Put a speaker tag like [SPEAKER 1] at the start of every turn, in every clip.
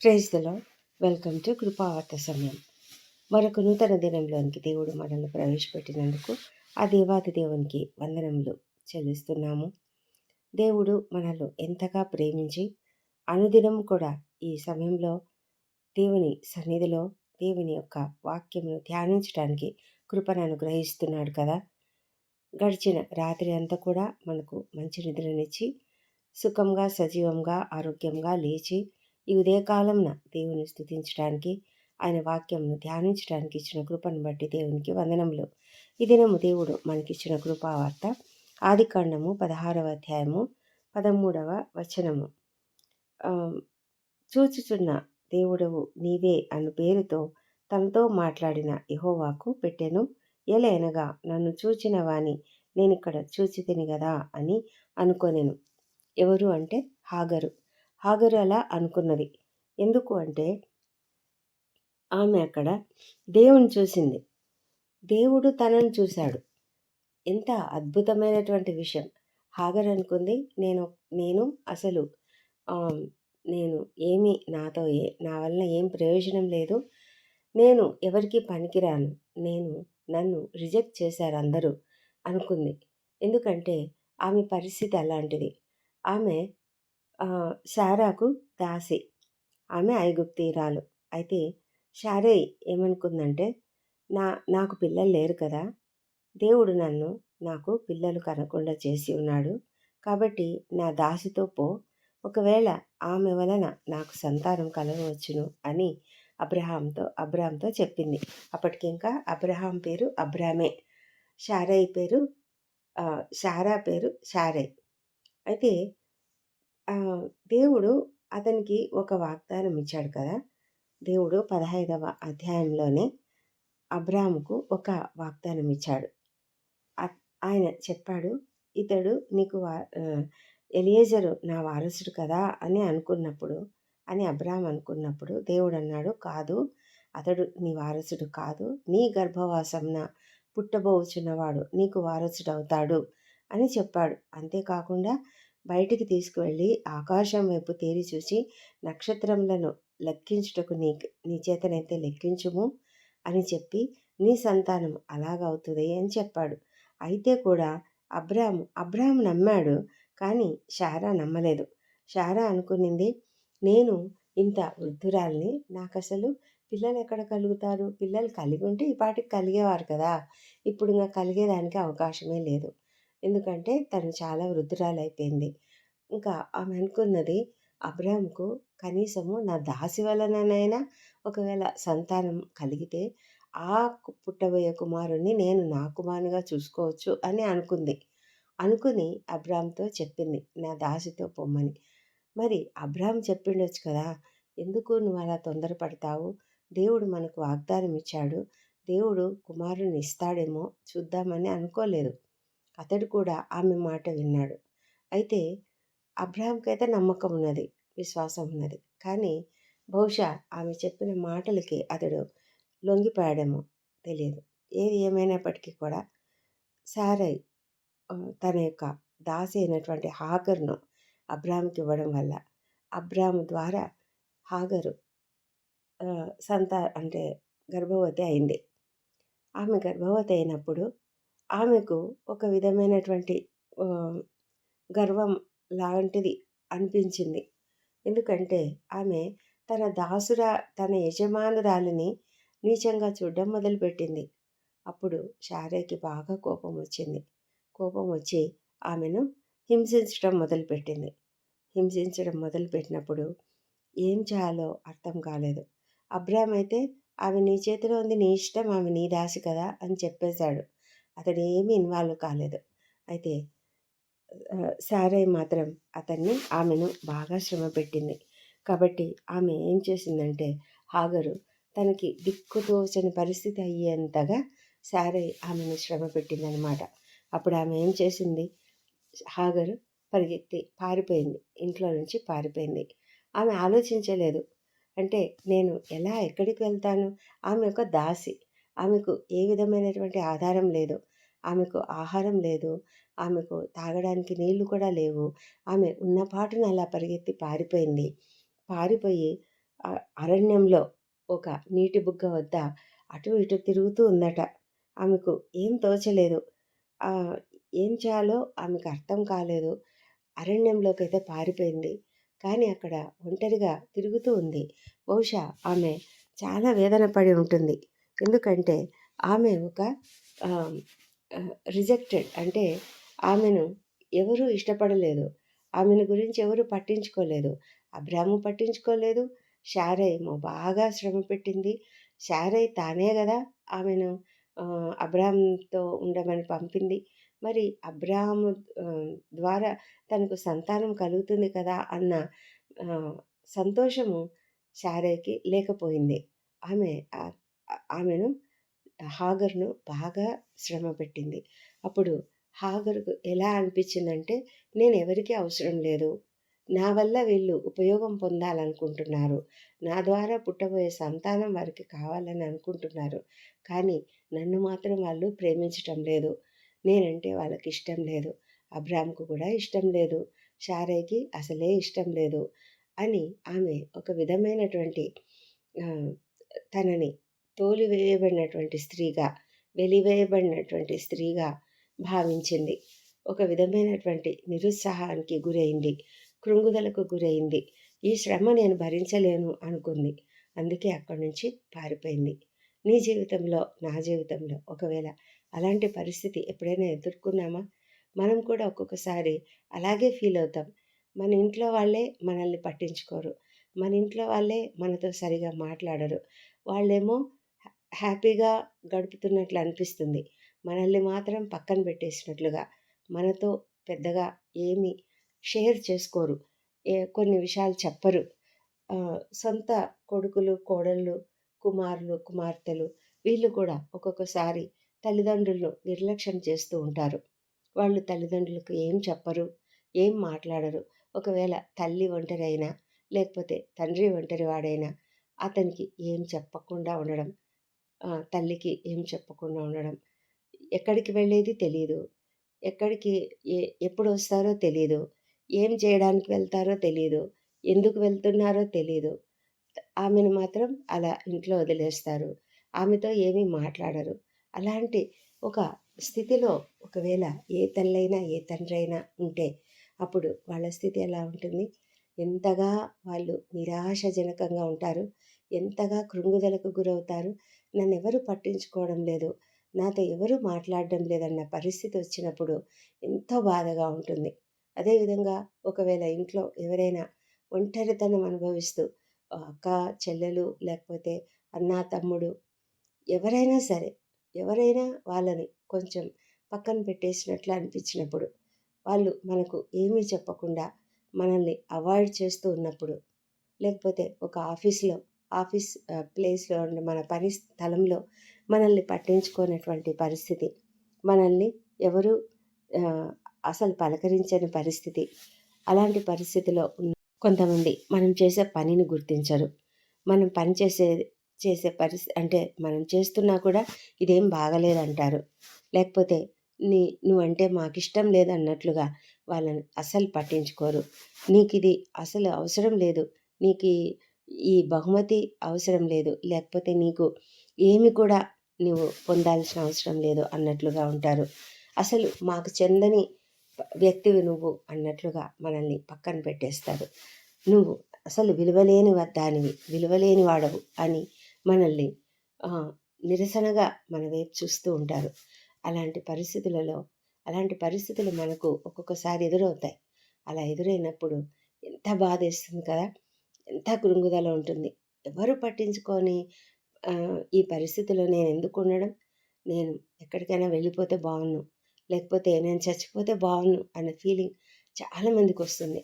[SPEAKER 1] Praise the Lord welcome to Krupavartha సమయం. మరొక నూతన దినంలోనికి దేవుడు మనల్ని ప్రవేశపెట్టినందుకు ఆ దేవాది దేవునికి వందనములు చెల్లిస్తున్నాము. దేవుడు మనల్ని ఎంతగా ప్రేమించి అనుదినం కూడా ఈ సమయంలో దేవుని సన్నిధిలో దేవుని యొక్క వాక్యమును ధ్యానించడానికి కృపను అనుగ్రహిస్తున్నాడు కదా. గడిచిన రాత్రి అంతా కూడా మనకు మంచి నిద్రనిచ్చి సుఖంగా సజీవంగా ఆరోగ్యంగా లేచి ఈ ఉదయకాలంన దేవుని స్థుతించడానికి ఆయన వాక్యంను ధ్యానించడానికి ఇచ్చిన కృపను బట్టి దేవునికి వందనములు. ఈ దినము దేవుడు మనకిచ్చిన కృపావార్త. ఆది కాండము పదహారవ అధ్యాయము పదమూడవ వచనము. చూచుచున్న దేవుడవు నీవే అను పేరుతో తనతో మాట్లాడిన ఇహోవాకు పెట్టెను. ఎలైనగా నన్ను చూచిన వాని నేను ఇక్కడ చూచి తిని కదా అని అనుకొనెను. ఎవరు అంటే హాగరు. హాగరు అలా అనుకున్నది. ఎందుకు అంటే ఆమె అక్కడ దేవుని చూసింది. దేవుడు తనను చూశాడు. ఎంత అద్భుతమైనటువంటి విషయం. హాగర్ అనుకుంది నేను నేను అసలు నేను ఏమి నాతో ఏ నా వల్ల ఏం ప్రయోజనం లేదు. నేను ఎవరికి పనికిరాను. నేను నన్ను రిజెక్ట్ చేశారు అందరూ అనుకుంది. ఎందుకంటే ఆమె పరిస్థితి అలాంటిది. ఆమె శారాకు దాసి. ఆమె ఐగుప్తీరాలు అయితే షారే ఏమనుకుందంటే నా నాకు పిల్లలు లేరు కదా. దేవుడు నన్ను నాకు పిల్లలు కనకుండా చేసి ఉన్నాడు. కాబట్టి నా దాసితో పో. ఒకవేళ ఆమె వలన నాకు సంతానం కలగవచ్చును అని అబ్రహాంతో అబ్రహాంతో చెప్పింది. అప్పటికి ఇంకా అబ్రహాం పేరు అబ్రామే. షారై పేరు షారా పేరు షారై అయితే దేవుడు అతనికి ఒక వాగ్దానం ఇచ్చాడు కదా! దేవుడు పదహైదవ అధ్యాయంలోనే అబ్రాముకు ఒక వాగ్దానం ఇచ్చాడు. ఆయన చెప్పాడు ఇతడు నీకు వా ఎలియేజరు నా వారసుడు కదా! అని అనుకున్నప్పుడు అని అబ్రామ్ అనుకున్నప్పుడు దేవుడు అన్నాడు కాదు అతడు నీ వారసుడు కాదు నీ గర్భవాసంన పుట్టబోచున్నవాడు నీకు వారసుడు అవుతాడు అని చెప్పాడు. అంతేకాకుండా బయటికి తీసుకువెళ్ళి ఆకాశం వైపు తేరి చూసి నక్షత్రములను లెక్కించుటకు నీ నీ చేతనైతే లెక్కించుము అని చెప్పి నీ సంతానం అలాగవుతుంది అని చెప్పాడు. అయితే కూడా అబ్రాము అబ్రాము నమ్మాడు కానీ షారా నమ్మలేదు. షారా అనుకునింది నేను ఇంత వృద్ధురాల్ని నాకు అసలు పిల్లలు ఎక్కడ కలుగుతారు? పిల్లలు కలిగి ఉంటే ఈ పాటికి కలిగేవారు కదా. ఇప్పుడు ఇంకా కలిగేదానికి అవకాశమే లేదు. ఎందుకంటే తను చాలా వృద్ధురాలైపోయింది. ఇంకా ఆమె అనుకున్నది అబ్రామ్కు కనీసము నా దాసి వలననైనా ఒకవేళ సంతానం కలిగితే ఆ పుట్టబోయే కుమారుణ్ణి నేను నా కుమారునిగా చూసుకోవచ్చు అని అనుకుంది. అనుకుని అబ్రామ్తో చెప్పింది నా దాసితో పొమ్మని మరి అబ్రామ్ చెప్పిండొచ్చు కదా ఎందుకు నువ్వు అలా తొందరపడతావు? దేవుడు మనకు వాగ్దానం ఇచ్చాడు దేవుడు కుమారుని ఇస్తాడేమో చూద్దామని అనుకోలేదు. అతడు కూడా ఆమె మాట విన్నాడు. అయితే అబ్రహాంకైతే నమ్మకం ఉన్నది విశ్వాసం ఉన్నది. కానీ బహుశా ఆమె చెప్పిన మాటలకి అతడు లొంగిపోయాడేమో తెలియదు. ఏది ఏమైనప్పటికీ కూడా సారై తన యొక్క దాసి అయినటువంటి హాగర్ను అబ్రామ్కి ఇవ్వడం వల్ల అబ్రామ్ ద్వారా హాగరు సంత అంటే గర్భవతి అయింది. ఆమె గర్భవతి అయినప్పుడు ఆమెకు ఒక విధమైనటువంటి గర్వం లాంటిది అనిపించింది. ఎందుకంటే ఆమె తన దాసురా తన యజమానురాలిని నీచంగా చూడడం మొదలుపెట్టింది. అప్పుడు శారీకి బాగా కోపం వచ్చింది. కోపం వచ్చి ఆమెను హింసించడం మొదలుపెట్టింది. హింసించడం మొదలుపెట్టినప్పుడు ఏం చేయాలో అర్థం కాలేదు. అబ్రామ్ అయితే ఆమె నీ చేతిలో ఉంది నీ ఇష్టం ఆమె నీ దాసి కదా అని చెప్పేశాడు. అతడు ఏమీ ఇన్వాల్వ్ కాలేదు. అయితే సారై మాత్రం అతన్ని ఆమెను బాగా శ్రమ పెట్టింది. కాబట్టి ఆమె ఏం చేసిందంటే హాగరు తనకి దిక్కు తోచని పరిస్థితి అయ్యేంతగా సారై ఆమెను శ్రమ పెట్టిందనమాట. అప్పుడు ఆమె ఏం చేసింది? హాగరు పరిగెత్తి పారిపోయింది. ఇంట్లో నుంచి పారిపోయింది. ఆమె ఆలోచించలేదు. అంటే నేను ఎలా ఎక్కడికి వెళ్తాను? ఆమె ఒక దాసి. ఆమెకు ఏ విధమైనటువంటి ఆధారం లేదు. ఆమెకు ఆహారం లేదు. ఆమెకు తాగడానికి నీళ్ళు కూడా లేవు. ఆమె ఉన్నపాటున అలా పరిగెత్తి పారిపోయింది. పారిపోయి అరణ్యంలో ఒక నీటి బుగ్గ వద్ద అటు ఇటు తిరుగుతూ ఉందట. ఆమెకు ఏం తోచలేదు. ఏం చేయాలో ఆమెకు అర్థం కాలేదు. అరణ్యంలోకి అయితే పారిపోయింది. కానీ అక్కడ ఒంటరిగా తిరుగుతూ ఉంది. బహుశా ఆమె చాలా వేదన పడి ఉంటుంది. ఎందుకంటే ఆమె ఒక రిజెక్టెడ్ అంటే ఆమెను ఎవరు ఇష్టపడలేదు. ఆమెను గురించి ఎవరు పట్టించుకోలేదు. అబ్రాము పట్టించుకోలేదు. షారై ఏమో బాగా శ్రమ పెట్టింది. షారై తానే కదా ఆమెను అబ్రామ్తో ఉండమని పంపింది. మరి అబ్రాహాము ద్వారా తనకు సంతానం కలుగుతుంది కదా అన్న సంతోషము శారైకి లేకపోయింది. ఆమె ఆమెను హాగర్ను బాగా శ్రమ పెట్టింది. అప్పుడు హాగర్కు ఎలా అనిపించిందంటే నేను ఎవరికీ అవసరం లేదు. నా వల్ల వీళ్ళు ఉపయోగం పొందాలనుకుంటున్నారు. నా ద్వారా పుట్టబోయే సంతానం వారికి కావాలని అనుకుంటున్నారు. కానీ నన్ను మాత్రం వాళ్ళు ప్రేమించటం లేదు. నేనంటే వాళ్ళకి ఇష్టం లేదు. అబ్రామ్కు కూడా ఇష్టం లేదు. షారైకి అసలే ఇష్టం లేదు. అని ఆమె ఒక విధమైనటువంటి తనని తోలివేయబడినటువంటి స్త్రీగా వెలివేయబడినటువంటి స్త్రీగా భావించింది. ఒక విధమైనటువంటి నిరుత్సాహానికి గురైంది. కృంగుదలకు గురైంది. ఈ శ్రమ నేను భరించలేను అనుకుంది. అందుకే అక్కడి నుంచి పారిపోయింది. నీ జీవితంలో నా జీవితంలో ఒకవేళ అలాంటి పరిస్థితి ఎప్పుడైనా ఎదుర్కొన్నామా? మనం కూడా ఒక్కొక్కసారి అలాగే ఫీల్ అవుతాం. మన ఇంట్లో వాళ్ళే మనల్ని పట్టించుకోరు. మన ఇంట్లో వాళ్ళే మనతో సరిగా మాట్లాడరు. వాళ్ళేమో హ్యాపీగా గడుపుతున్నట్లు అనిపిస్తుంది. మనల్ని మాత్రం పక్కన పెట్టేసినట్లుగా మనతో పెద్దగా ఏమి షేర్ చేసుకోరు. ఏ కొన్ని విషయాలు చెప్పరు. సొంత కొడుకులు కోడళ్ళు కుమారులు కుమార్తెలు వీళ్ళు కూడా ఒక్కొక్కసారి తల్లిదండ్రులను నిర్లక్ష్యం చేస్తూ ఉంటారు. వాళ్ళు తల్లిదండ్రులకు ఏం చెప్పరు ఏం మాట్లాడరు. ఒకవేళ తల్లి ఒంటరి అయినా లేకపోతే తండ్రి ఒంటరి వాడైనా అతనికి ఏం చెప్పకుండా ఉండడం తల్లికి ఏం చెప్పకుండా ఉండడం. ఎక్కడికి వెళ్ళేది తెలియదు ఎక్కడికి ఏ ఎప్పుడు వస్తారో తెలియదు ఏం చేయడానికి వెళ్తారో తెలియదు ఎందుకు వెళ్తున్నారో తెలియదు ఆమెను మాత్రం అలా ఇంట్లో వదిలేస్తారు. ఆమెతో ఏమీ మాట్లాడరు. అలాంటి ఒక స్థితిలో ఒకవేళ ఏ తల్లైనా ఏ తండ్రి అయినా ఉంటే అప్పుడు వాళ్ళ స్థితి ఎలా ఉంటుంది? ఎంతగా వాళ్ళు నిరాశజనకంగా ఉంటారు? ఎంతగా కృంగుదలకు గురవుతారు? నన్ను ఎవరు పట్టించుకోవడం లేదు. నాతో ఎవరు మాట్లాడడం లేదన్న పరిస్థితి వచ్చినప్పుడు ఎంతో బాధగా ఉంటుంది. అదేవిధంగా ఒకవేళ ఇంట్లో ఎవరైనా ఒంటరితనం అనుభవిస్తూ అక్క చెల్లెలు లేకపోతే అన్న తమ్ముడు ఎవరైనా సరే ఎవరైనా వాళ్ళని కొంచెం పక్కన పెట్టేసినట్లు అనిపించినప్పుడు వాళ్ళు మనకు ఏమీ చెప్పకుండా మనల్ని అవాయిడ్ చేస్తూ ఉన్నప్పుడు లేకపోతే ఒక ఆఫీస్లో ఆఫీస్ ప్లేస్లో ఉండే మన పని స్థలంలో మనల్ని పట్టించుకోనటువంటి పరిస్థితి. మనల్ని ఎవరు అసలు పలకరించని పరిస్థితి. అలాంటి పరిస్థితిలో ఉన్న కొంతమంది మనం చేసే పనిని గుర్తించరు. మనం పని చేసే చేసే పరిస్థితి అంటే మనం చేస్తున్నా కూడా ఇదేం బాగలేదంటారు. లేకపోతే నీ నువ్వంటే మాకు ఇష్టం లేదన్నట్లుగా వాళ్ళని అసలు పట్టించుకోరు. నీకు ఇది అసలు అవసరం లేదు. నీకు ఈ బహుమతి అవసరం లేదు. లేకపోతే నీకు ఏమి కూడా నువ్వు పొందాల్సిన అవసరం లేదు అన్నట్లుగా ఉంటారు. అసలు మాకు చెందని వ్యక్తివి నువ్వు అన్నట్లుగా మనల్ని పక్కన పెట్టేస్తారు. నువ్వు అసలు విలువలేని దానివి విలువలేని వాడవు అని మనల్ని నిరసనగా మన వైపు చూస్తూ ఉంటారు. అలాంటి పరిస్థితులలో అలాంటి పరిస్థితులు మనకు ఒక్కొక్కసారి ఎదురవుతాయి. అలా ఎదురైనప్పుడు ఎంత బాధ వేస్తుంది కదా? ఎంత కృంగుదల ఉంటుంది. ఎవరు పట్టించుకొని ఈ పరిస్థితిలో నేను ఎందుకు ఉండడం? నేను ఎక్కడికైనా వెళ్ళిపోతే బాగున్ను లేకపోతే నేను చచ్చిపోతే బాగున్ను అన్న ఫీలింగ్ చాలామందికి వస్తుంది.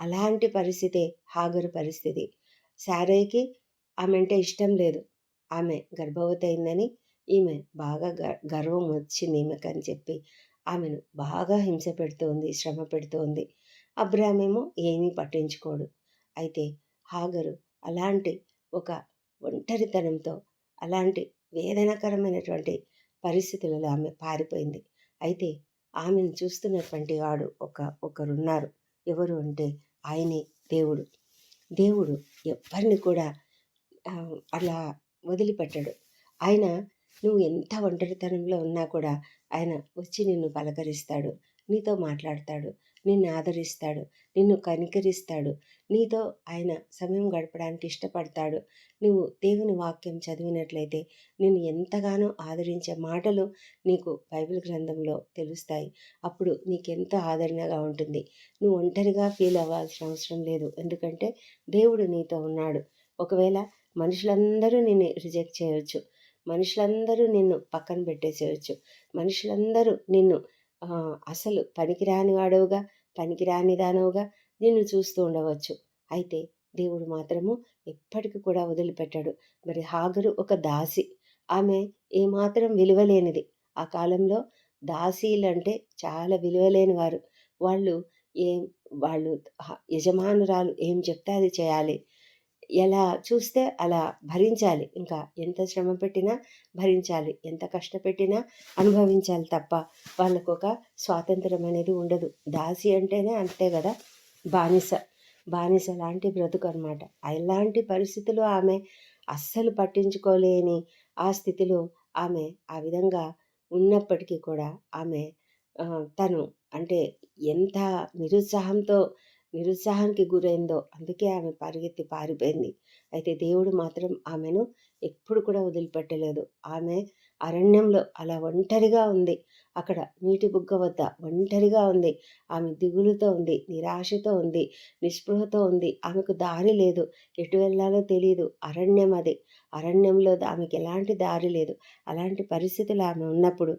[SPEAKER 1] అలాంటి పరిస్థితే హాగరు పరిస్థితి. శారయ్యకి ఆమె అంటే ఇష్టం లేదు. ఆమె గర్భవతి అయిందని ఈమె బాగా గర్వం వచ్చింది ఈమెకని చెప్పి ఆమెను బాగా హింస పెడుతోంది శ్రమ పెడుతోంది. అబ్రామేమో ఏమీ పట్టించుకోడు. అయితే హాగరు. అలాంటి ఒక ఒంటరితనంతో అలాంటి వేదనకరమైనటువంటి పరిస్థితులలో ఆమె పారిపోయింది. అయితే ఆమెను చూస్తున్నటువంటి వాడు ఒక ఒకరున్నారు. ఎవరు అంటే ఆయనే దేవుడు. దేవుడు ఎవరిని కూడా అలా వదిలిపెట్టడు. ఆయన నువ్వు ఎంత ఒంటరితనంలో ఉన్నా కూడా ఆయన వచ్చి నిన్ను పలకరిస్తాడు. నీతో మాట్లాడతాడు. నిన్ను ఆదరిస్తాడు. నిన్ను కనికరిస్తాడు. నీతో ఆయన సమయం గడపడానికి ఇష్టపడతాడు. నువ్వు దేవుని వాక్యం చదివినట్లయితే నిన్ను ఎంతగానో ఆదరించే మాటలు నీకు బైబిల్ గ్రంథంలో తెలుస్తాయి. అప్పుడు నీకెంతో ఆదరణగా ఉంటుంది. నువ్వు ఒంటరిగా ఫీల్ అవ్వాల్సిన అవసరం లేదు. ఎందుకంటే దేవుడు నీతో ఉన్నాడు. ఒకవేళ మనుషులందరూ నిన్ను రిజెక్ట్ చేయవచ్చు మనుషులందరూ నిన్ను పక్కన పెట్టేసేయచ్చు. మనుషులందరూ నిన్ను అసలు పనికిరాని వాడవుగా పనికిరాని దానవుగా నిన్ను చూస్తూ ఉండవచ్చు. అయితే దేవుడు మాత్రము ఎప్పటికీ కూడా వదిలిపెట్టాడు. మరి హాగరు ఒక దాసి. ఆమె ఏమాత్రం విలువలేనిది. ఆ కాలంలో దాసీలు అంటే చాలా విలువలేని వారు వాళ్ళు ఏం వాళ్ళు యజమానురాలు ఏం చెప్తే అది చేయాలి. ఎలా చూస్తే అలా భరించాలి. ఇంకా ఎంత శ్రమ పెట్టినా భరించాలి. ఎంత కష్టపెట్టినా అనుభవించాలి తప్ప వాళ్ళకు ఒక స్వాతంత్రం అనేది ఉండదు. దాసి అంటేనే అంతే కదా! బానిస. బానిస లాంటి బ్రతుకు అనమాట అలాంటి పరిస్థితులు ఆమె అస్సలు పట్టించుకోలేని ఆ స్థితిలో ఆమె ఆ విధంగా ఉన్నప్పటికీ కూడా ఆమె తను అంటే ఎంత నిరుత్సాహంతో నిరుత్సాహానికి గురైందో అందుకే ఆమె పరిగెత్తి పారిపోయింది. అయితే దేవుడు మాత్రం ఆమెను ఎప్పుడు కూడా వదిలిపెట్టలేదు. ఆమె అరణ్యంలో అలా ఒంటరిగా ఉంది. అక్కడ నీటి బుగ్గ వద్ద ఒంటరిగా ఉంది. ఆమె దిగులుతో ఉంది నిరాశతో ఉంది నిస్పృహతో ఉంది. ఆమెకు దారి లేదు. ఎటు వెళ్ళాలో తెలియదు అరణ్యం అది. అరణ్యంలో ఆమెకు ఎలాంటి దారి లేదు. అలాంటి పరిస్థితులు ఆమె ఉన్నప్పుడు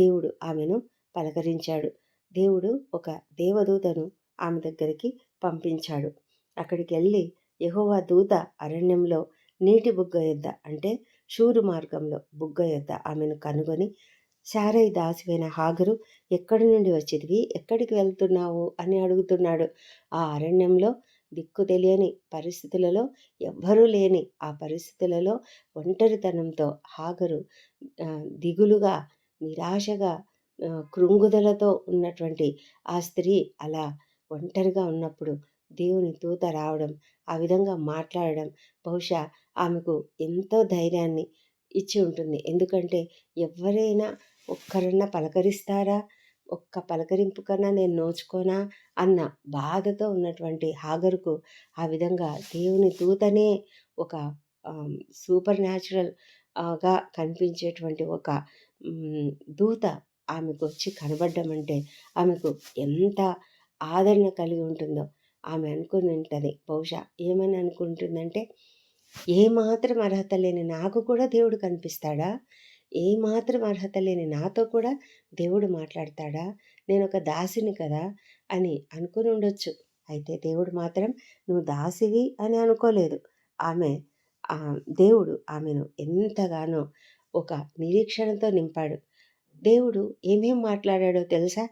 [SPEAKER 1] దేవుడు ఆమెను పలకరించాడు. దేవుడు ఒక దేవదూతను ఆమె దగ్గరికి పంపించాడు. అక్కడికి వెళ్ళి యహోవా దూత అరణ్యంలో నీటి బుగ్గ యొద్ద అంటే షూరు మార్గంలో బుగ్గ యొద్ద ఆమెను కనుగొని శారయ్య దాసివైన హాగరు ఎక్కడి నుండి వచ్చిదివి ఎక్కడికి వెళ్తున్నావు? అని అడుగుతున్నాడు. ఆ అరణ్యంలో దిక్కు తెలియని పరిస్థితులలో ఎవ్వరూ లేని ఆ పరిస్థితులలో ఒంటరితనంతో హాగరు దిగులుగా నిరాశగా కృంగుదలతో ఉన్నటువంటి ఆ స్త్రీ అలా ఒంటరిగా ఉన్నప్పుడు దేవుని దూత రావడం ఆ విధంగా మాట్లాడడం బహుశా ఆమెకు ఎంతో ధైర్యాన్ని ఇచ్చి ఉంటుంది. ఎందుకంటే ఎవరైనా ఒక్కరన్నా పలకరిస్తారా? ఒక్క పలకరింపు కన్నా నేను నోచుకోనా? అన్న బాధతో ఉన్నటువంటి హాగరుకు ఆ విధంగా దేవుని దూతనే ఒక సూపర్ న్యాచురల్గా కనిపించేటువంటి ఒక దూత ఆమెకు వచ్చి కనబడ్డం అంటే ఆమెకు ఎంత ఆదరణ కలిగి ఉంటుందో ఆమె అనుకుని ఉంటుంది. బహుశా ఏమని అనుకుంటుందంటే ఏమాత్రం అర్హత లేని నాకు కూడా దేవుడు కనిపిస్తాడా? ఏమాత్రం అర్హత లేని నాతో కూడా దేవుడు మాట్లాడతాడా? నేను ఒక దాసిని కదా? అని అనుకుని ఉండొచ్చు. అయితే దేవుడు మాత్రం నువ్వు దాసివి అని అనుకోలేదు. ఆమె ఆ దేవుడు ఆమెను ఎంతగానో ఒక నిరీక్షణతో నింపాడు. దేవుడు ఏమేం మాట్లాడాడో తెలుసా?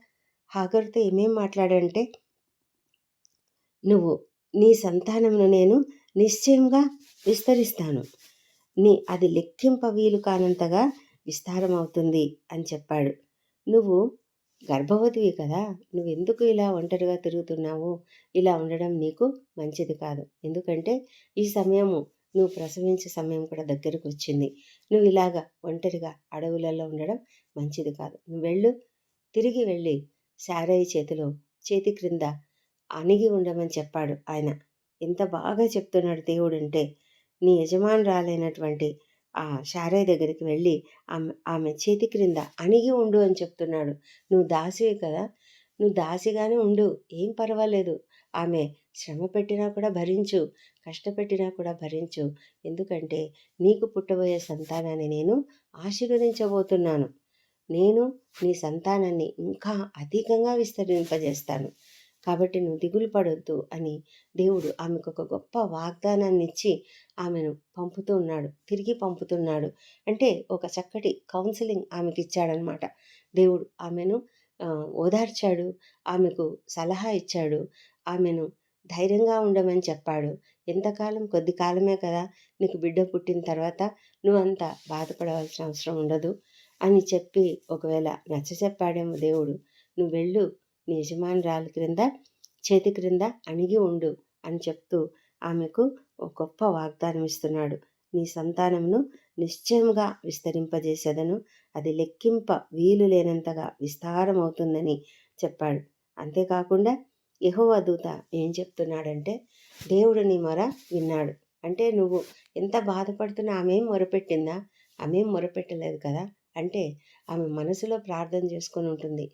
[SPEAKER 1] హాగర్తో ఏమేం మాట్లాడంటే నువ్వు నీ సంతానమును నేను నిశ్చయంగా విస్తరిస్తాను. నీ అది లెక్కింప వీలు కానంతగా విస్తారమవుతుంది అని చెప్పాడు. నువ్వు గర్భవతివి కదా నువ్వెందుకు ఇలా ఒంటరిగా తిరుగుతున్నావు? ఇలా ఉండడం నీకు మంచిది కాదు. ఎందుకంటే ఈ సమయము నువ్వు ప్రసవించే సమయం కూడా దగ్గరకు వచ్చింది నువ్వు ఇలాగా ఒంటరిగా అడవులలో ఉండడం మంచిది కాదు. నువ్వు వెళ్ళు తిరిగి వెళ్ళి శారయ్య చేతిలో చేతి క్రింద అణిగి ఉండమని చెప్పాడు ఆయన. ఎంత బాగా చెప్తున్నాడు దేవుడంటే నీ నీ యజమానురాలైనటువంటి ఆ శారయ్య దగ్గరికి వెళ్ళి ఆమె ఆమె చేతి క్రింద అణిగి ఉండు అని చెప్తున్నాడు. నువ్వు దాసివి కదా? నువ్వు దాసిగానే ఉండు. ఏం పర్వాలేదు. ఆమె శ్రమ పెట్టినా కూడా భరించు. కష్టపెట్టినా కూడా భరించు. ఎందుకంటే నీకు పుట్టబోయే సంతానాన్ని నేను ఆశీర్వదించబోతున్నాను. నేను నీ సంతానాన్ని ఇంకా అధికంగా విస్తరింపజేస్తాను. కాబట్టి నువ్వు దిగులు పడొద్దు అని దేవుడు ఆమెకు ఒక గొప్ప వాగ్దానాన్ని ఇచ్చి ఆమెను పంపుతూ ఉన్నాడు తిరిగి పంపుతున్నాడు. అంటే ఒక చక్కటి కౌన్సిలింగ్ ఆమెకి ఇచ్చాడనమాట దేవుడు ఆమెను ఓదార్చాడు ఆమెకు సలహా ఇచ్చాడు ఆమెను ధైర్యంగా ఉండమని చెప్పాడు. ఎంతకాలం కొద్ది కాలమే కదా నీకు బిడ్డ పుట్టిన తర్వాత నువ్వంత బాధపడవలసిన అవసరం ఉండదు. అని చెప్పి ఒకవేళ నచ్చ చెప్పాడేమో దేవుడు నువ్వు వెళ్ళు నీ యజమానురాలి క్రింద చేతి క్రింద అణిగి ఉండు అని చెప్తూ ఆమెకు ఒక గొప్ప వాగ్దానం ఇస్తున్నాడు నీ సంతానమును నిశ్చయముగా విస్తరింపజేసేదను అది లెక్కింప వీలు లేనంతగా విస్తారమవుతుందని చెప్పాడు. అంతేకాకుండా యెహోవా దూత ఏం చెప్తున్నాడంటే దేవుడు నీ మొర విన్నాడు. అంటే నువ్వు ఎంత బాధపడుతున్నా ఆమె మొరపెట్టిందా? ఆమె మొరపెట్టలేదు కదా? అంటే ఆమె మనసులో ప్రార్థన చేసుకొని ఉంటుంది.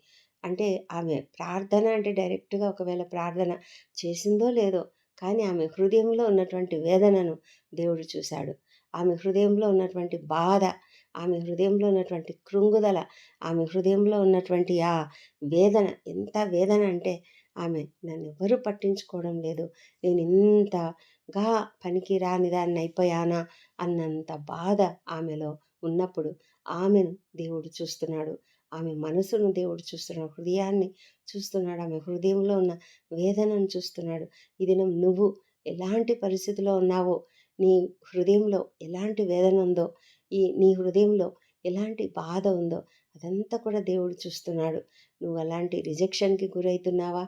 [SPEAKER 1] అంటే ఆమె ప్రార్థన అంటే డైరెక్ట్గా ఒకవేళ ప్రార్థన చేసిందో లేదో కానీ ఆమె హృదయంలో ఉన్నటువంటి వేదనను దేవుడు చూశాడు. ఆమె హృదయంలో ఉన్నటువంటి బాధ ఆమె హృదయంలో ఉన్నటువంటి కృంగుదల ఆమె హృదయంలో ఉన్నటువంటి ఆ వేదన ఎంత వేదన అంటే ఆమె నన్ను ఎవరు పట్టించుకోవడం లేదు. నేను ఇంతగా పనికి రానిదాన్ని అయిపోయానా అన్నంత బాధ ఆమెలో ఉన్నప్పుడు ఆమెను దేవుడు చూస్తున్నాడు. ఆమె మనసును దేవుడు చూస్తున్నాడు. హృదయాన్ని చూస్తున్నాడు. ఆమె హృదయంలో ఉన్న వేదనను చూస్తున్నాడు. ఇదినం నువ్వు ఎలాంటి పరిస్థితిలో ఉన్నావో నీ హృదయంలో ఎలాంటి వేదన ఉందో ఈ నీ హృదయంలో ఎలాంటి బాధ ఉందో అదంతా కూడా దేవుడు చూస్తున్నాడు. నువ్వు అలాంటి రిజెక్షన్కి గురవుతున్నావా?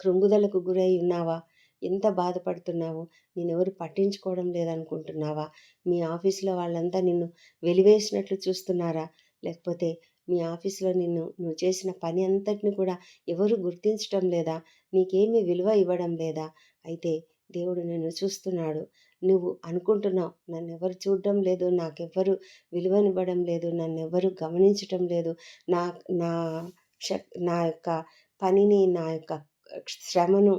[SPEAKER 1] కృంగుదలకు గురై ఉన్నావా? ఎంత బాధపడుతున్నావు? ఎవరు పట్టించుకోవడం లేదనుకుంటున్నావా? మీ ఆఫీస్లో వాళ్ళంతా నిన్ను వెలివేసినట్లు చూస్తున్నారా? లేకపోతే మీ ఆఫీస్లో నిన్ను నువ్వు చేసిన పని అంతటిని కూడా ఎవరు గుర్తించటం లేదా? నీకేమీ విలువ ఇవ్వడం లేదా? అయితే దేవుడు నిన్ను చూస్తున్నాడు. నువ్వు అనుకుంటున్నావు నన్ను ఎవరు చూడడం లేదు నాకెవ్వరు విలువనివ్వడం లేదు నన్ను ఎవరు గమనించటం లేదు. నా నా శక్ నా యొక్క పనిని నా యొక్క శ్రమను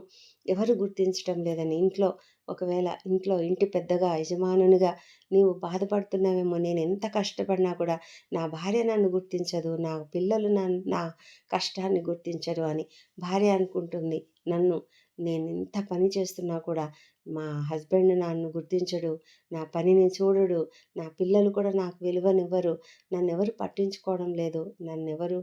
[SPEAKER 1] ఎవరు గుర్తించటం లేదని ఇంట్లో ఒకవేళ ఇంట్లో ఇంటి పెద్దగా యజమానునిగా నీవు బాధపడుతున్నావేమో నేను ఎంత కష్టపడినా కూడా నా భార్య నన్ను గుర్తించదు నా పిల్లలు నన్ను నా కష్టాన్ని గుర్తించరు అని భార్య అనుకుంటుంది నన్ను. నేను ఎంత పని చేస్తున్నా కూడా మా హస్బెండ్ నన్ను గుర్తించడు నా పనిని చూడడు నా పిల్లలు కూడా నాకు విలువనివ్వరు నన్ను ఎవరు పట్టించుకోవడం లేదు నన్ను ఎవరు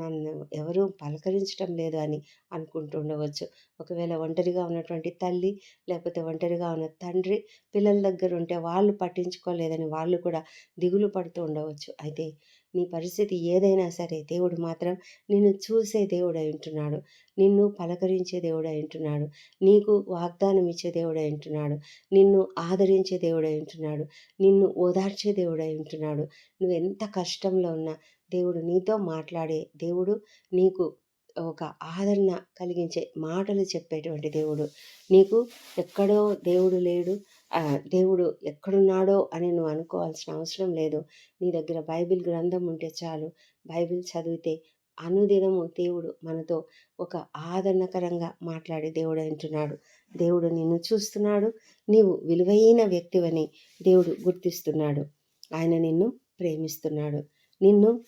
[SPEAKER 1] నన్ను ఎవరు పలకరించడం లేదు అని అనుకుంటుండవచ్చు ఒకవేళ ఒంటరిగా ఉన్నటువంటి తల్లి లేకపోతే ఒంటరిగా ఉన్న తండ్రి పిల్లల దగ్గర ఉంటే వాళ్ళు పట్టించుకోలేదని వాళ్ళు కూడా దిగులు పడుతూ ఉండవచ్చు. అయితే నీ పరిస్థితి ఏదైనా సరే దేవుడు మాత్రం నిన్ను చూసే దేవుడు ఉంటున్నాడు. నిన్ను పలకరించే దేవుడు ఉంటున్నాడు. నీకు వాగ్దానం ఇచ్చే దేవుడు ఉంటున్నాడు. నిన్ను ఆదరించే దేవుడు ఉంటున్నాడు. నిన్ను ఓదార్చే దేవుడు ఉంటున్నాడు. నువ్వు ఎంత కష్టంలో ఉన్నా దేవుడు నీతో మాట్లాడే దేవుడు నీకు ఒక ఆదరణ కలిగించే మాటలు చెప్పేటువంటి దేవుడు. నీకు ఎక్కడో దేవుడు లేడు. దేవుడు ఎక్కడున్నాడో అని నువ్వు అనుకోవాల్సిన అవసరం లేదు. నీ దగ్గర బైబిల్ గ్రంథం ఉంటే చాలు. బైబిల్ చదివితే అనుదినము దేవుడు మనతో ఒక ఆదరణకరంగా మాట్లాడే దేవుడు అంటున్నాడు. దేవుడు నిన్ను చూస్తున్నాడు. నీవు విలువైన వ్యక్తివని దేవుడు గుర్తిస్తున్నాడు. ఆయన నిన్ను ప్రేమిస్తున్నాడు. నిన్ను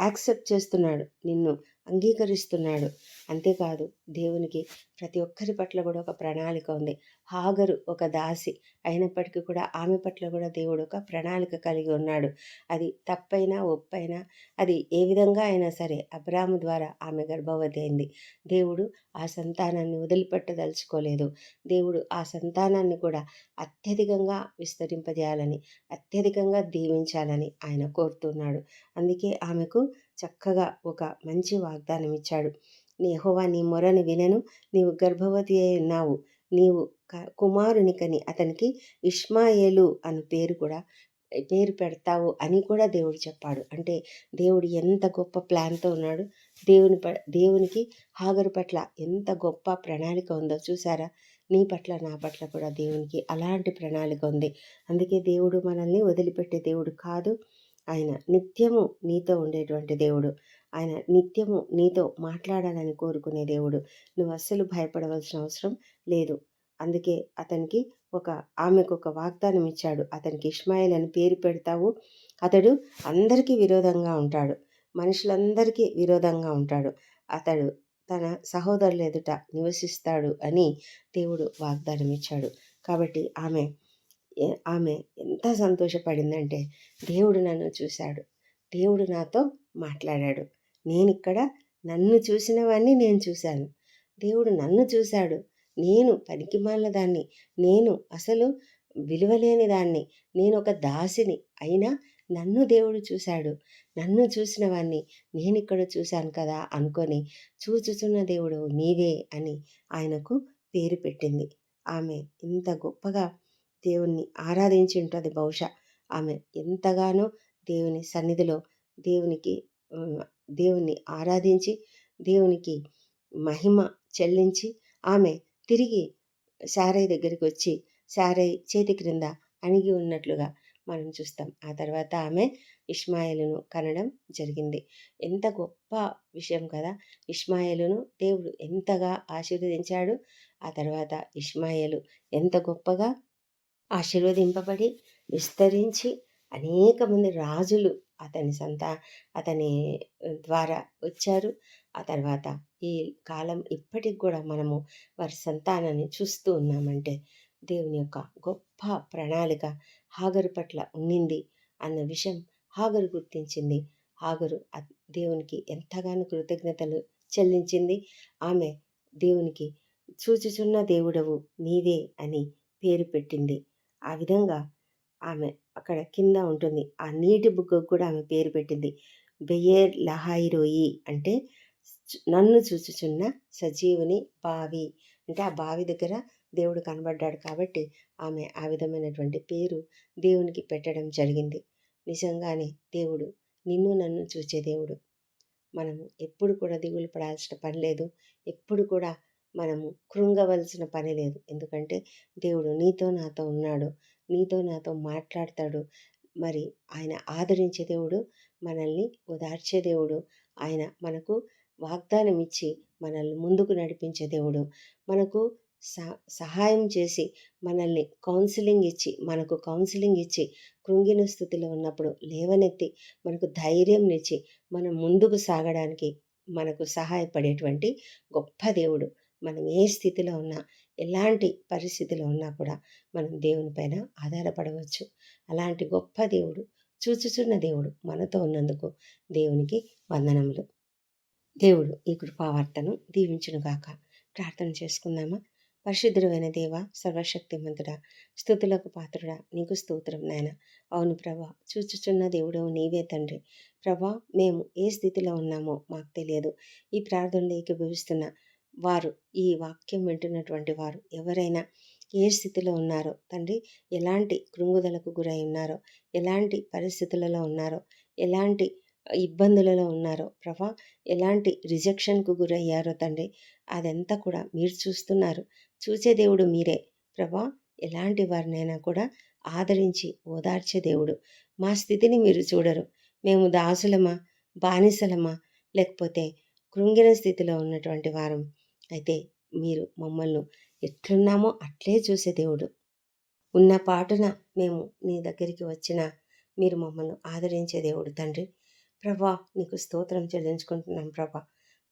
[SPEAKER 1] యాక్సెప్ట్ చేస్తున్నాడు. నిన్ను అంగీకరిస్తున్నాడు. అంతేకాదు దేవునికి ప్రతి ఒక్కరి పట్ల కూడా ఒక ప్రణాళిక ఉంది. హాగరు ఒక దాసి అయినప్పటికీ కూడా ఆమె పట్ల కూడా దేవుడు ఒక ప్రణాళిక కలిగి ఉన్నాడు. అది తప్పైనా ఒప్పైనా అది ఏ విధంగా అయినా సరే అబ్రాము ద్వారా ఆమె గర్భవతి అయింది దేవుడు ఆ సంతానాన్ని వదిలిపెట్టదలుచుకోలేదు. దేవుడు ఆ సంతానాన్ని కూడా అత్యధికంగా విస్తరింపజేయాలని అత్యధికంగా దీవించాలని ఆయన కోరుతున్నాడు. అందుకే ఆమెకు చక్కగా ఒక మంచి వాగ్దానం ఇచ్చాడు యెహోవా నీ మొరను వినను నీవు గర్భవతి అయి ఉన్నావు. నీవు కుమారుని కని అతనికి ఇష్మాయేలు అని పేరు కూడా పేరు పెడతావు అని కూడా దేవుడు చెప్పాడు. అంటే దేవుడు ఎంత గొప్ప ప్లాన్తో ఉన్నాడు. దేవుని ప దేవునికి హాగరు పట్ల ఎంత గొప్ప ప్రణాళిక ఉందో చూసారా? నీ పట్ల నా పట్ల కూడా దేవునికి అలాంటి ప్రణాళిక ఉంది. అందుకే దేవుడు మనల్ని వదిలిపెట్టే దేవుడు కాదు. ఆయన నిత్యము నీతో ఉండేటువంటి దేవుడు. ఆయన నిత్యము నీతో మాట్లాడాలని కోరుకునే దేవుడు. నువ్వు అస్సలు భయపడవలసిన అవసరం లేదు. అందుకే అతనికి ఒక ఆమెకు ఒక వాగ్దానం ఇచ్చాడు. అతనికి ఇష్మాయిల్ అని పేరు పెడతావు. అతడు అందరికీ విరోధంగా ఉంటాడు. మనుషులందరికీ విరోధంగా ఉంటాడు. అతడు తన సహోదరులు ఎదుట నివసిస్తాడు అని దేవుడు వాగ్దానం ఇచ్చాడు. కాబట్టి ఆమె ఆమె ఎంత సంతోషపడిందంటే దేవుడు నన్ను చూశాడు. దేవుడు నాతో మాట్లాడాడు. నేను ఇక్కడ నన్ను చూసినవన్నీ నేను చూశాను. దేవుడు నన్ను చూశాడు. నేను పనికిమాలిన దాన్ని నేను అసలు విలువలేని దాన్ని నేను ఒక దాసిని అయినా నన్ను దేవుడు చూశాడు. నన్ను చూసినవాన్ని నేను ఇక్కడ చూశాను కదా అనుకొని చూచుచున్న దేవుడు నీవే అని ఆయనకు పేరు పెట్టింది. ఆమె ఇంత గొప్పగా దేవుణ్ణి ఆరాధించి ఉంటుంది బహుశా. ఆమె ఎంతగానో దేవుని సన్నిధిలో దేవునికి దేవుణ్ణి ఆరాధించి దేవునికి మహిమ చెల్లించి ఆమె తిరిగి శారయ్య దగ్గరికి వచ్చి శారయ్య చేతి క్రింద అణిగి ఉన్నట్లుగా మనం చూస్తాం. ఆ తర్వాత ఆమె ఇష్మాయిలును కనడం జరిగింది. ఎంత గొప్ప విషయం కదా! ఇష్మాయిలును దేవుడు ఎంతగా ఆశీర్వదించాడు. ఆ తర్వాత ఇష్మాయిలు ఎంత గొప్పగా ఆశీర్వదింపబడి విస్తరించి అనేక మంది రాజులు అతని సంతా అతని ద్వారా వచ్చారు. ఆ తర్వాత ఈ కాలం ఇప్పటికి కూడా మనము వారి సంతానాన్ని చూస్తూ ఉన్నామంటే దేవుని యొక్క గొప్ప ప్రణాళిక హాగరు పట్ల ఉన్నింది అన్న విషయం హాగరు గుర్తించింది. హాగరు దేవునికి ఎంతగానో కృతజ్ఞతలు చెల్లించింది. ఆమె దేవునికి చూచుచున్న దేవుడవు నీవే అని పేరు పెట్టింది. ఆ విధంగా ఆమె అక్కడ కింద ఉంటుంది. ఆ నీటి బుగ్గకు కూడా ఆమె పేరు పెట్టింది. బెయేర్ లహాయిరోయి అంటే నన్ను చూచుచున్న సజీవుని బావి. అంటే ఆ బావి దగ్గర దేవుడు కనబడ్డాడు కాబట్టి ఆమె ఆ విధమైనటువంటి పేరు దేవునికి పెట్టడం జరిగింది. నిజంగానే దేవుడు నిన్ను నన్ను చూచే దేవుడు. మనము ఎప్పుడు కూడా దిగులు పడాల్సిన పని లేదు. ఎప్పుడు కూడా మనము కృంగవలసిన పని లేదు. ఎందుకంటే దేవుడు నీతో నాతో ఉన్నాడు. నీతో నాతో మాట్లాడతాడు. మరి ఆయన ఆదరించే దేవుడు మనల్ని ఓదార్చే దేవుడు. ఆయన మనకు వాగ్దానం ఇచ్చి మనల్ని ముందుకు నడిపించే దేవుడు. మనకు సహాయం చేసి మనల్ని కౌన్సిలింగ్ ఇచ్చి మనకు కౌన్సిలింగ్ ఇచ్చి కృంగిన స్థితిలో ఉన్నప్పుడు లేవనెత్తి మనకు ధైర్యం ఇచ్చి మనం ముందుకు సాగడానికి మనకు సహాయపడేటువంటి గొప్ప దేవుడు. మనం ఏ స్థితిలో ఉన్నా ఎలాంటి పరిస్థితిలో ఉన్నా కూడా మనం దేవుని పైన ఆధారపడవచ్చు. అలాంటి గొప్ప దేవుడు చూచుచున్న దేవుడు మనతో ఉన్నందుకు దేవునికి వందనములు. దేవుడు ఈ కృపావార్తను దీవించునుగాక. ప్రార్థన చేసుకుందామా? పరిశుద్ధుడైన దేవ సర్వశక్తిమంతుడా స్థుతులకు పాత్రుడా నీకు స్తోత్రం నాయన. అవును ప్రభా చూచుచున్న దేవుడవు నీవే తండ్రి. ప్రభా మేము ఏ స్థితిలో ఉన్నామో మాకు తెలియదు. ఈ ప్రార్థనలు ఏకీభవిస్తున్న వారు ఈ వాక్యం వింటున్నటువంటి వారు ఎవరైనా ఏ స్థితిలో ఉన్నారో తండ్రి ఎలాంటి కృంగుదలకు గురై ఉన్నారో ఎలాంటి పరిస్థితులలో ఉన్నారో ఎలాంటి ఇబ్బందులలో ఉన్నారో ప్రభా ఎలాంటి రిజెక్షన్కు గురయ్యారో తండ్రి అదంతా కూడా మీరు చూస్తున్నారు. చూసే దేవుడు మీరే. ప్రభా ఎలాంటి వారినైనా కూడా ఆదరించి ఓదార్చే దేవుడు. మా స్థితిని మీరు చూడరు. మేము దాసులమా బానిసలమా లేకపోతే కృంగిన స్థితిలో ఉన్నటువంటి వారం. అయితే మీరు మమ్మల్ని ఎట్లున్నామో అట్లే చూసే దేవుడు. ఉన్న పాటున మేము నీ దగ్గరికి వచ్చిన మీరు మమ్మల్ని ఆదరించే దేవుడు తండ్రి. ప్రభా నీకు స్తోత్రం చెల్లించుకుంటున్నాం ప్రభా.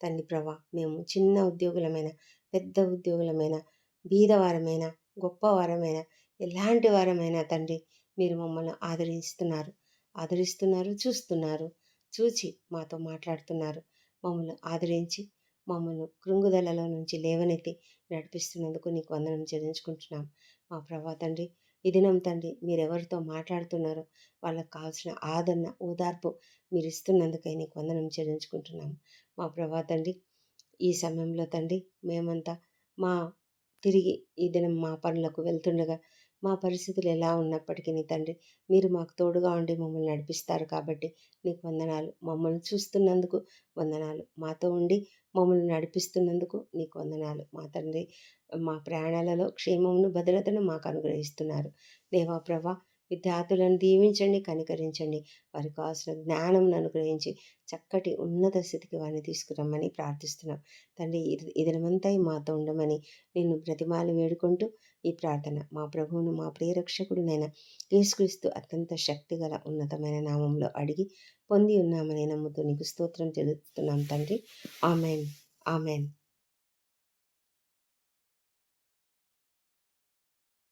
[SPEAKER 1] తండ్రి ప్రభా మేము చిన్న ఉద్యోగులమైన పెద్ద ఉద్యోగులమైన బీదవారమైన గొప్పవారమైన ఎలాంటి వారమైనా తండ్రి మీరు మమ్మల్ని ఆదరిస్తున్నారు. ఆదరిస్తున్నారు చూస్తున్నారు చూచి మాతో మాట్లాడుతున్నారు. మమ్మల్ని ఆదరించి మమ్మల్ని కృంగుదలలో నుంచి లేవనెత్తి నడిపిస్తున్నందుకు నీకు వందనం చెల్లించుకుంటున్నాం. మా ప్రభా తండ్రి ఈ దినం తండ్రి మీరెవరితో మాట్లాడుతున్నారో వాళ్ళకు కావాల్సిన ఆదరణ ఓదార్పు మీరు ఇస్తున్నందుకై నీకు వందనం చెల్లించుకుంటున్నాము. మా ప్రభా తండ్రి ఈ సమయంలో తండ్రి మేమంతా మా తిరిగి ఈ దినం మా పనులకు వెళ్తుండగా మా పరిస్థితులు ఎలా ఉన్నప్పటికీ నీ తండ్రి మీరు మాకు తోడుగా ఉండి మమ్మల్ని నడిపిస్తారు కాబట్టి నీకు వందనాలు. మమ్మల్ని చూస్తున్నందుకు వందనాలు. మాతో ఉండి మమ్మల్ని నడిపిస్తున్నందుకు నీకు వందనాలు. మా తండ్రి మా ప్రయాణాలలో క్షేమమును భద్రతను మాకు అనుగ్రహిస్తున్నారు. దేవా ప్రభా విద్యార్థులను దీవించండి కనికరించండి. వారికి కావాల్సిన జ్ఞానం అనుగ్రహించి చక్కటి ఉన్నత స్థితికి వారిని తీసుకురమ్మని ప్రార్థిస్తున్నాం. తండ్రి ఇదనమంతా మాతో ఉండమని నిన్ను ప్రతిమాలు వేడుకుంటూ ఈ ప్రార్థన మా ప్రభువును మా ప్రియరక్షకుడునైన యేసుక్రీస్తు అత్యంత శక్తిగల ఉన్నతమైన నామంలో అడిగి పొంది ఉన్నామని నమ్ముతూ నీకు స్తోత్రం చెల్లిస్తున్నాం తండ్రి. ఆమెన్. ఆమెన్.